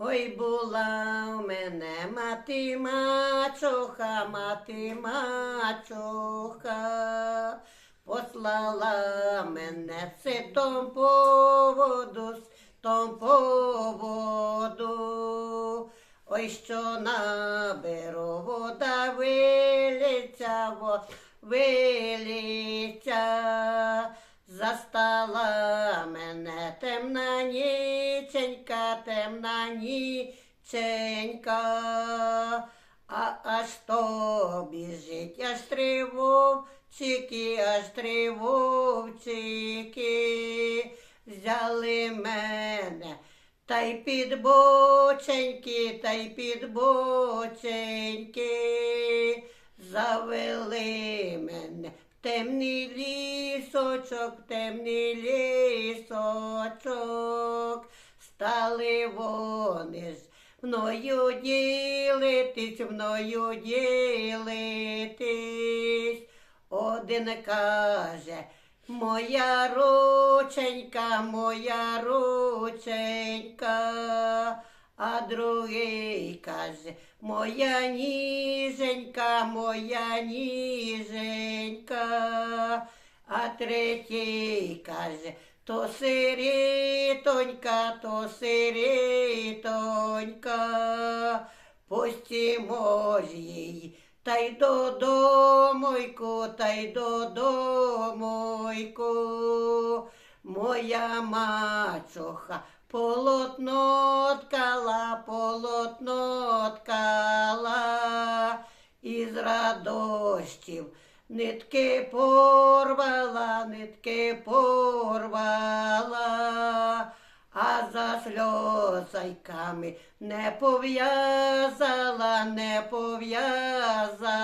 Ой, була в мене мати мачуха, мати мачуха, послала мене ситом поводу, ситом поводу. Ой, що наберу вода виліться, во, виліться, застала темна ніченька, темна ніченька, а аж то біжить, аж три аж три взяли мене. Та й під боченьки, та й під боченьки, завели мене в темний лісочок, в темний лісочок, стали вони ж мною ділитись, мною ділитись. Один каже, моя рученька, моя рученька, а другий каже, моя ніженька, моя ніженька, а третій каже, то сирітонька, то сирітонька, пустімо ж її. Та й додомойку, та й додомойку, моя мачуха полотно ткала, полотно ткала, із радощів нитки порвала, нитки порвала, а за сльозайками не пов'язала, не пов'язала.